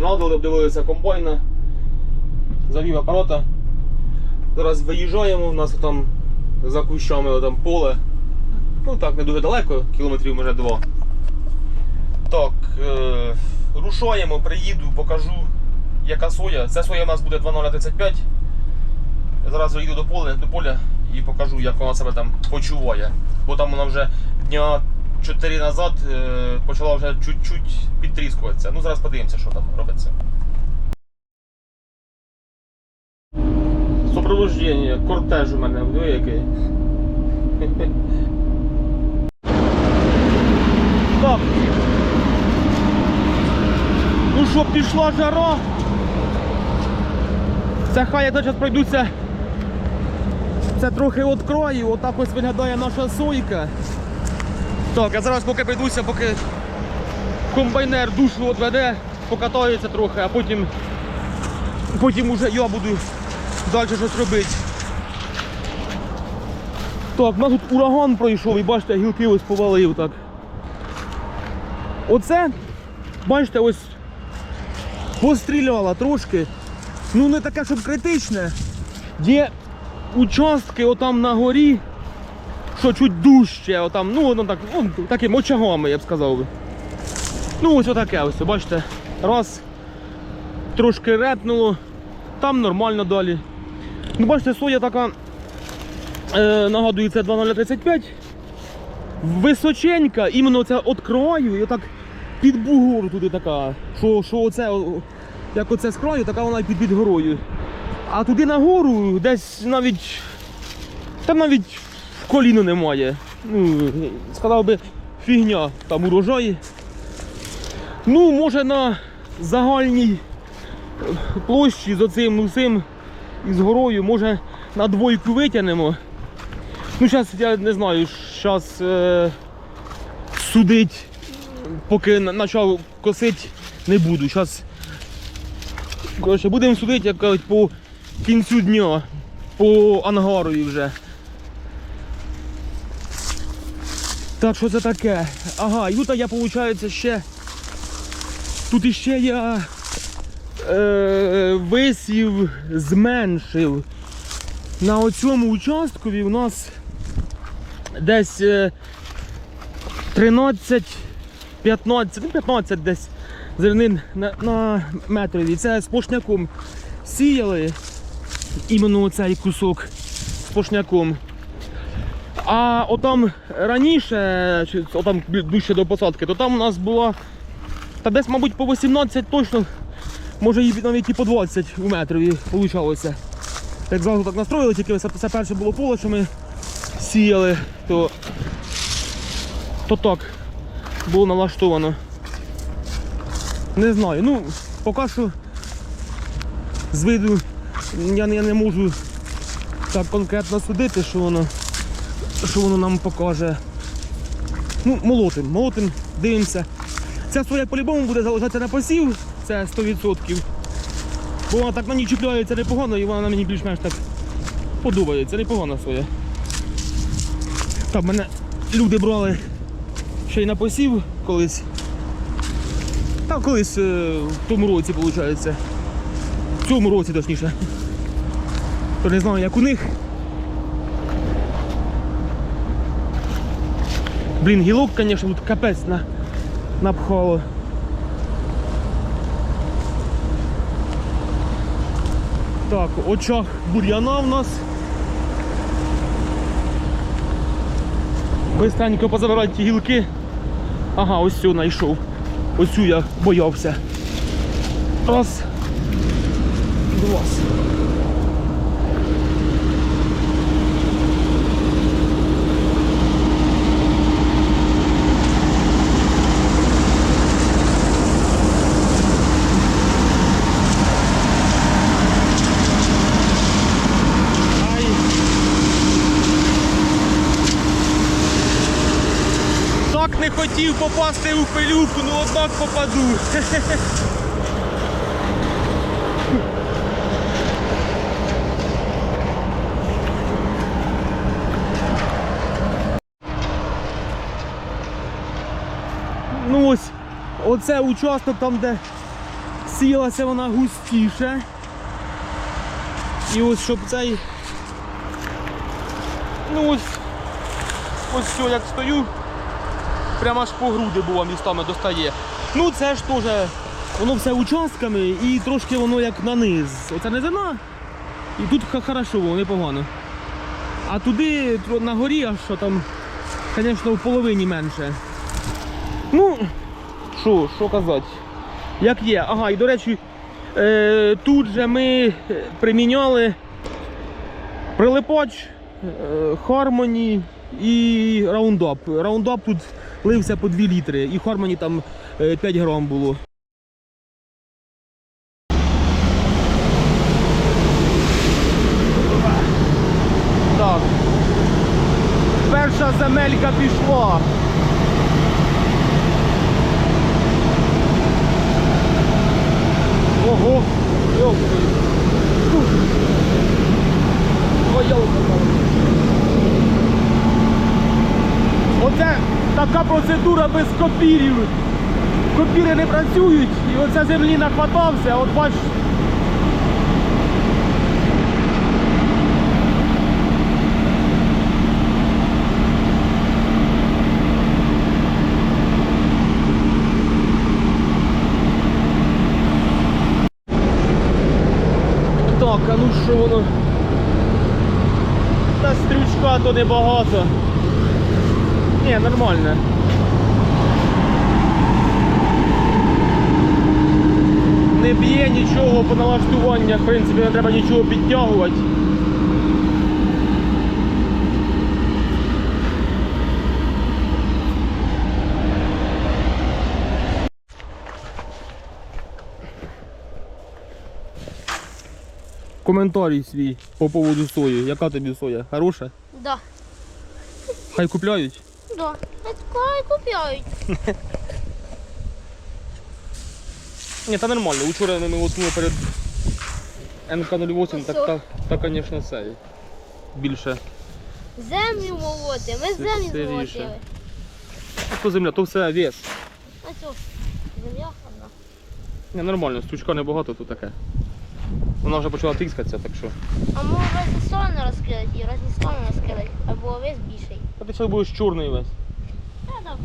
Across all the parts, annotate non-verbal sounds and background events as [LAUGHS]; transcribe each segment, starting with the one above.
наладили, обдивилися комбайна. Завів апарата. Зараз виїжджаємо, у нас там за кущами там поле. Ну так, не дуже далеко, кілометрів може два. Так, е, рушаємо, приїду, покажу, яка соя. Це соя у нас буде 2035. Зараз виїду до поля, до поля і покажу, як вона себе там почуває. Бо там вона вже дня 4 назад е, почала вже чуть-чуть підтріскуватися. Ну зараз подивимося, що там робиться. Супроводження, кортеж у мене, диви який. Так. Ну що, пішла жара. Це хай я зараз пройдуся. Це трохи від краю, отак ось виглядає наша сойка. Так, я зараз поки прийдуся, поки комбайнер душу відведе, покатається трохи, а потім, потім уже я буду далі щось робити. Так, у нас тут ураган пройшов і бачите, гілки ось повалив так. Оце, бачите, ось пострілювала трошки. Ну не таке, щоб критичне. Є участки отам на горі, що чуть дужче, отам, ну воно так, ну, таким очагами, я б сказав би. Ну ось отаке ось, бачите. Раз, трошки репнуло, там нормально далі. Ну бачите, соя така, е, нагадую, це 2035. Височенька, іменно від краю, і отак під бугору туди така. Що, що оце, як оце з краю, така вона під, під горою. А туди нагору десь навіть. Там навіть коліно немає. Ну, сказав би, фігня там урожаї. Ну, може на загальній е, площі з оцим усім і з горою, може на двойку витягнемо. Ну, зараз я не знаю, зараз е, судить, поки почав косити, не буду. Зараз будемо судити, як кажуть, по кінцю дня, по ангарові вже. Так, що це таке? Ага, тут я, виходить, ще. Тут іще я е, висів, зменшив. На оцьому участкові у нас десь е, 13, 15, ну 15 десь зернин на, на метрові. Це з пошняком сіяли іменно оцей кусок з пошняком. А отам раніше, чи отам ближче до посадки, то там у нас була та десь, мабуть, по 18 точно, може і навіть і по 20 у метрові вийшло. Як зразу так настроїли, тільки це, перше було поле, що ми сіяли, то, то так було налаштовано. Не знаю, ну поки що з виду я, я не можу так конкретно судити, що воно, що воно нам покаже. Ну, молотим, молотим, дивимося. Ця соя по-любому буде залишатися на посів, це 100%. Бо вона так ній чіпляється непогано і вона на мені більш-менш так подобається, непогана соя. Так, мене люди брали ще й на посів колись. Та колись е, в тому році, виходить. В цьому році точніше. То не знаю, як у них. Блін, гілок, звісно, тут капець на, напхало. Так, очах бур'яна в нас. Бистренько позабирати ті гілки. Ага, ось цю знайшов. Ось цю я боявся. Раз. Два. Ай. Так не хотів попасти у пилюку, ну однак попаду. Ну ось, оце участок там, де сіялася вона густіше. І ось щоб цей. Ну ось. Ось все, як стою, прямо аж по груди було містами достає. Ну це ж теж, воно все участками і трошки воно як на низ. Оце не зима. І тут хорошо, було, непогано. А туди на горі, аж що там, звісно, в половині менше. Ну, що, що казати? Як є. Ага, і до речі, е, тут же ми е, приміняли прилипач, е, Harmony і Roundup. Roundup тут лився по 2 літри, і хормані там е, 5 грам було. Так. Перша земелька пішла. Ого! Йопки. Твоя Оце така процедура без копірів. Копіри не працюють і оце землі нахватався, от бач. Так, а ну що воно? Та стрючка то небагато. Ні, нормально. Не б'є нічого по налаштуваннях, в принципі, не треба нічого підтягувати. Коментарій свій по поводу сої. Яка тобі соя? Хороша? Да. Хай купляють. Да. Кай купляють. [LAUGHS] Ні, та нормально. Учора ми лотнули перед НК-08, так, так, так, звісно, це більше. Землю молоти. Ми землю Сиріше. змолотили. А то земля, то все вес. А що? Земля одна. Ні, нормально, стучка небагато, то таке. Вона вже почала тискатися, так що. А сторони розкидати і різні сторони розкидати, або весь більший. Та ти зараз будеш чорний весь. Та да.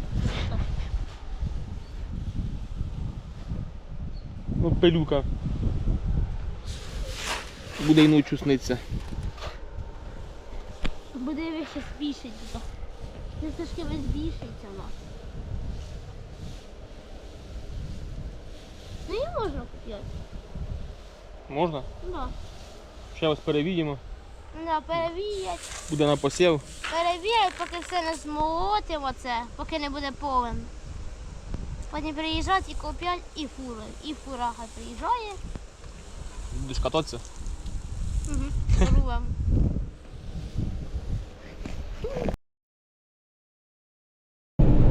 Ну, пилюка. Буде й ночі сниться. Буде весь ще збільшить. Не трошки весь збільшиться у нас. Ну і можна купити. Можна? Да. Ще ось перевіємо. Да, перевіять. Буде на посів. Перевіряю, поки все не змолотимо це, поки не буде повен. Потім приїжджають і купять і фури. І фура хай приїжджає. Будеш кататися. [LAUGHS] Угу.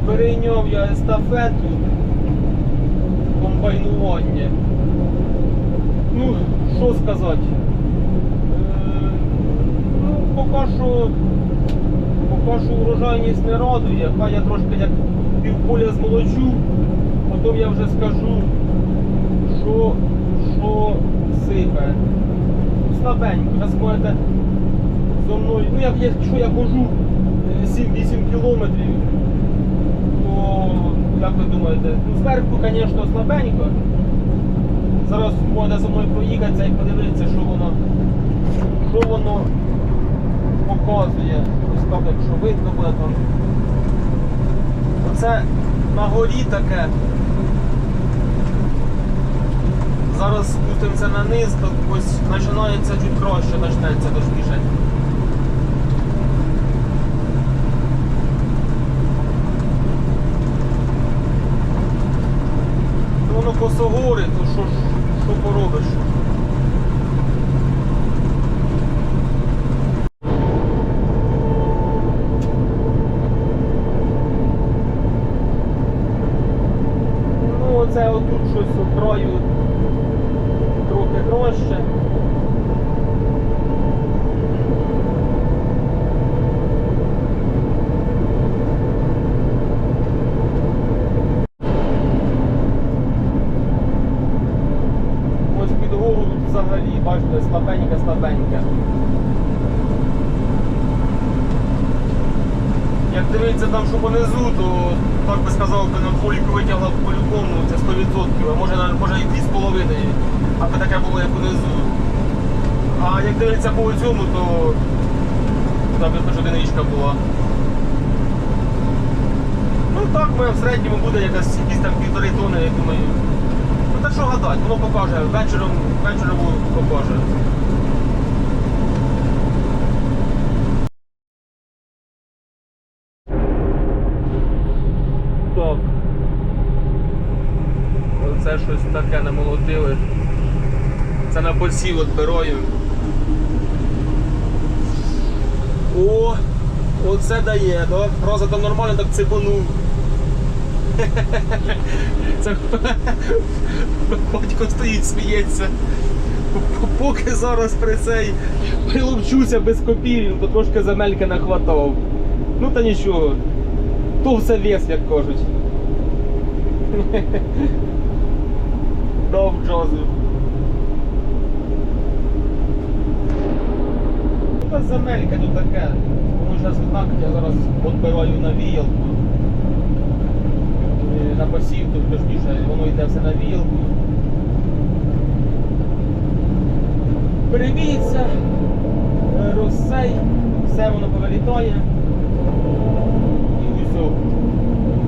Перейняв я естафету комбайнування. Ну, що сказати? Е, ну, поки що, поки що урожайність не радує, хай я трошки як півполя змолочу, потім я вже скажу, що, що сипе. Слабенько, зараз можете зо мною, ну як, якщо я хожу е, 7-8 кілометрів, то як ви думаєте, ну зверху, звісно, слабенько. Зараз можна за мною проїхатися і подивитися, що воно, що воно показує. Ось так, якщо видно буде там. Оце на горі таке. Зараз спустимося на низ, то ось починається чуть краще, почнеться точніше. Ну, Воно косогори, то що ж, що поробиш? щось у краю трохи краще. Ось під гору тут взагалі, бачите, слабеньке, слабеньке. Як дивиться там, що понизу, то так би сказав би на фольку витягла по-любому, це 100%, а може, і дві з 2,5, аби таке було як унизу. А як дивиться по цьому, то наприклад, одиничка була. Ну так, ми в середньому буде якась якісь там півтори тони, я думаю. Ну та що гадати, воно покаже, вечором, вечором покаже. Так. Оце щось таке намолотили. Це на посів от берою. О, оце дає, да? Роза там нормально так цибанув. [LAUGHS] Це батько стоїть, сміється. Поки зараз при цей приловчуся без копірів, то трошки земельки нахватав. Ну та нічого. То все вес, як кажуть. [LAUGHS] Дав Джозеф. Ну, Та земелька тут таке. Зараз так, я зараз відбираю на віялку. Е, На посів, тут точніше, воно йде все на віялку. Перевіється, е, розсей, все воно повилітає. І усе.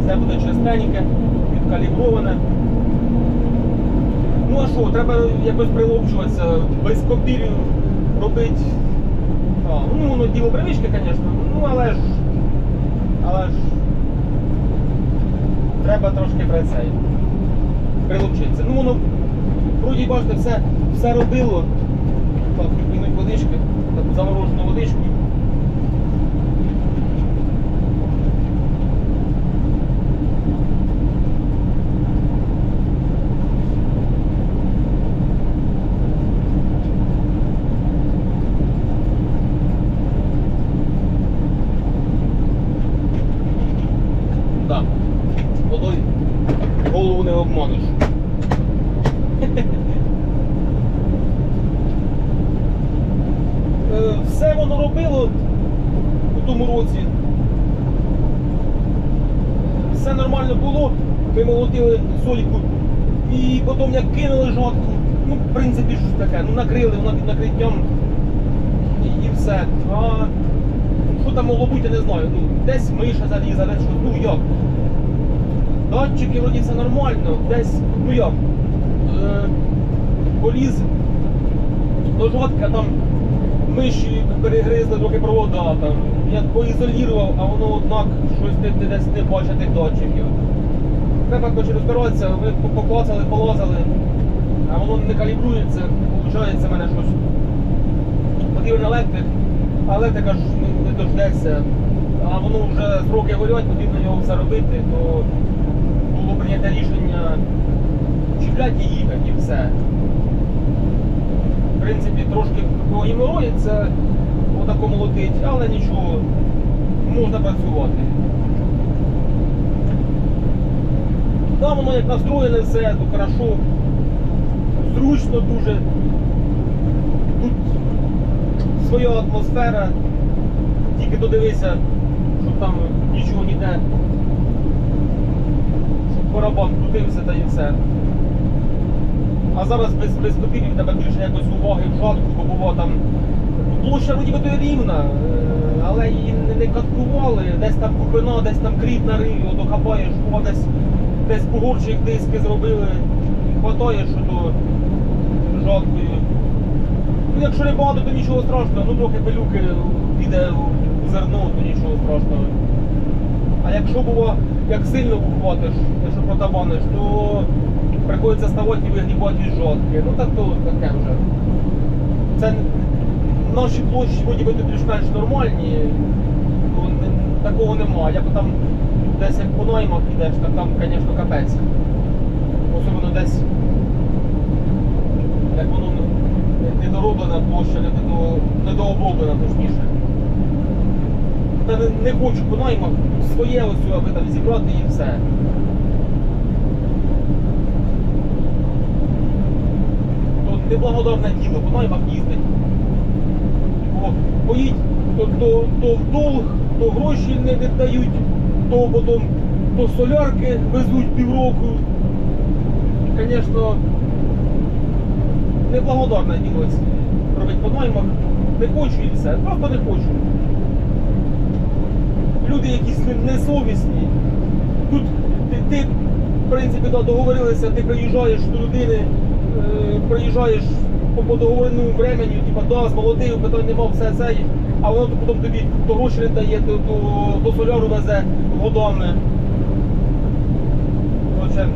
Все буде чистеньке, відкаліброване. Ну а що, треба якось приловчуватися, без копірів робити. А, ну воно діло привички, звісно, ну але ж. Але ж. Треба трошки при цей. Прилучитися. Ну воно, вроді бачите, все, все робило. Так, підкинуть водички, заморожену водичку. Так. Водою голову не обманеш. Е, Все воно робило у тому році. Все нормально було. Ми молотили сольку. І потім як кинули жодку, ну, в принципі, щось таке, ну накрили, вона під накриттям і, все. А що там могло бути, я не знаю. Ну, десь миша заліза, що, ну як. Датчики вроді все нормально, десь, ну як, е, поліз до жодка, там миші перегризли трохи провода, там, я поізолірував, а воно однак щось ти, ти десь не бачиш тих датчиків. Треба коротше розбиратися, ви по- поклацали, полазили, а воно не калібрується, виходить в мене щось. Потрібен електрик, а електрика ж не, не дождеться, а воно вже сроки горять, потрібно його все робити, то було прийнято рішення чіпляти і їхати і все. В принципі, трошки геморроїться, отако молотить, але нічого, можна працювати. Там воно як настроєне все, то хорошо, зручно дуже. Своя атмосфера, тільки додивися, щоб там нічого ніде, щоб барабан крутився та і все. А зараз без, копірів тебе більше якось уваги в жатку, бо там площа вроді би рівна, е, але її не, каткували, десь там купина, десь там кріт на риві, ото хапаєш, о, десь, десь бугорчик диски зробили, хватаєш ото жаткою. Ну, якщо не багато, то нічого страшного, ну трохи пилюки піде в зерно, то нічого страшного. А якщо було, як сильно вхватиш, якщо протабаниш, то приходиться ставати і вигрібати від жодки. Ну так то таке вже. Це наші площі вроді би більш-менш нормальні, то не- такого немає. Як там десь як по наймах йдеш, так там, звісно, капець. особливо десь, як воно недороблена площа, не недо- недооброблена точніше. Та не, не хочу по наймах своє ось, аби там зібрати і все. То неблагодарне діло, по наймах їздить. Поїдь, то, то, то в долг, то гроші не віддають, то потім то солярки везуть півроку. Звісно, неблагодарне діло робить по наймах. Не хочу і все, просто не хочу. Люди якісь несовісні. Тут ти, ти в принципі, да, договорилися, ти приїжджаєш до людини, е, приїжджаєш по, по договореному времені, типа, да, змолотив, питань нема, все це. А воно то потім тобі то гроші не дає, то, то, то соляру везе годами. Короче,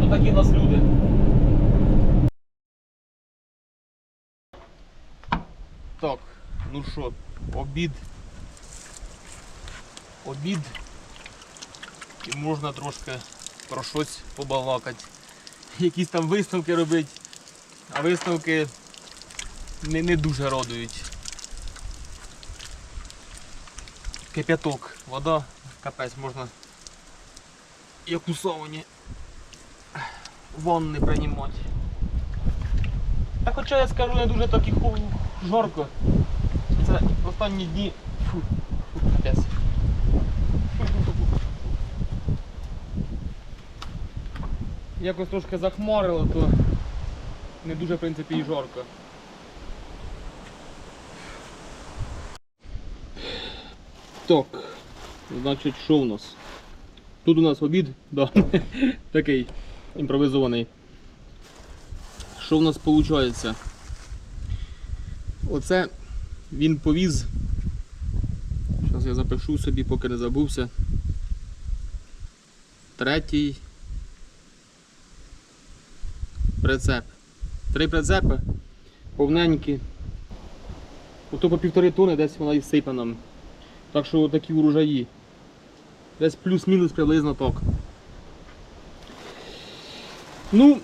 то такі в нас люди. Так, ну що, обід. Обід. І можна трошки про щось побалакати. Якісь там висновки робити. А висновки не, не дуже радують. Кип'яток, вода, капець можна як у сауні ванни приймати. Та хоча я скажу не дуже так і жарко. Останні дні. Фу, фу. Якось трошки захмарило, то не дуже в принципі і жарко. Так, значить, що у нас? Тут у нас обід, да, [LAUGHS] такий імпровізований. Що в нас виходить? Оце він повіз. Зараз я запишу собі, поки не забувся. Третій прицеп. Три прицепи, повненькі. Ото по півтори тони десь вона і сипе нам. Так що такі урожаї. Десь плюс-мінус приблизно так. Ну,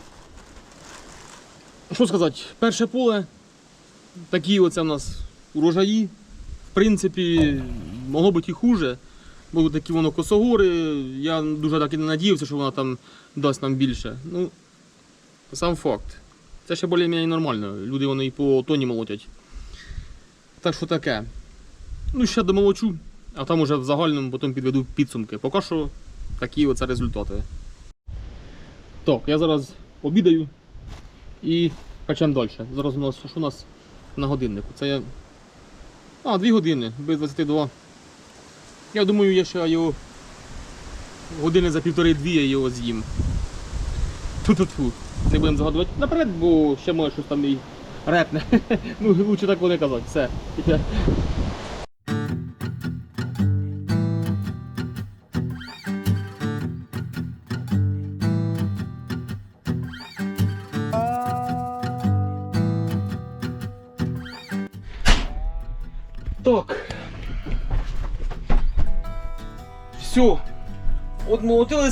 що сказати, перше поле, такі оце в нас урожаї. В принципі, могло бути і хуже. Бо такі воно косогори. Я дуже так і не надіявся, що вона там дасть нам більше. Ну, сам факт. Це ще більш-менш нормально. Люди вони і по тоні молотять. Так що таке. Ну, ще домолочу, а там уже в загальному потім підведу підсумки. Поки що такі оце результати. Так, я зараз обідаю і печемо далі. Зараз у нас що у нас на годиннику? Це я. А, 2 години, без 22. Я думаю, я ще його години за півтори-дві я його з'їм. Ту-ту-ту. Не будемо загадувати наперед, бо ще може щось там і репне. [LAUGHS] ну, лучше так не казати. Все.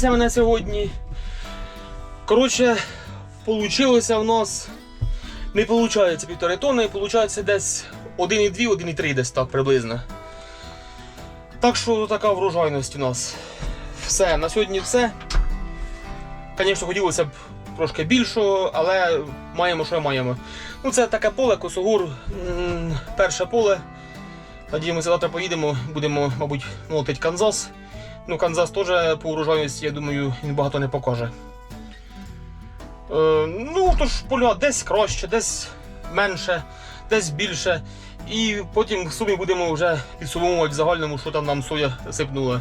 Молотилися мене сьогодні. Коротше, получилося в нас. Не виходить півтори тонни, виходить десь 1,2, 1,3 десь так приблизно. Так що така врожайність у нас. Все, на сьогодні все. Звісно, хотілося б трошки більшого, але маємо, що маємо. Ну, це таке поле, косогур, перше поле. Надіємося, завтра поїдемо, будемо, мабуть, молотити Канзас. Ну, Канзас теж по урожайності, я думаю, він багато не покаже. Е, ну, тож поля десь краще, десь менше, десь більше. І потім в сумі будемо вже підсумовувати в загальному, що там нам соя сипнула.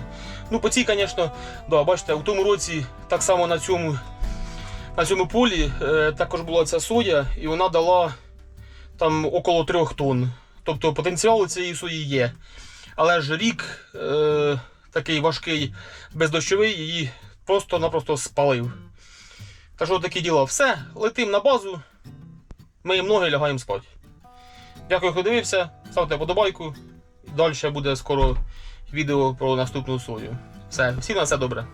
Ну, по цій, звісно, да, бачите, у тому році так само на цьому, на цьому полі е, також була ця соя, і вона дала там около 3 тонн. Тобто потенціал цієї сої є. Але ж рік е, такий важкий, бездощовий, її просто-напросто спалив. Та що такі діла. Все, летим на базу. Миємо ноги, лягаємо спати. Дякую, хто дивився. Ставте подобайку. Далі буде скоро відео про наступну сою. Все, всім на все добре.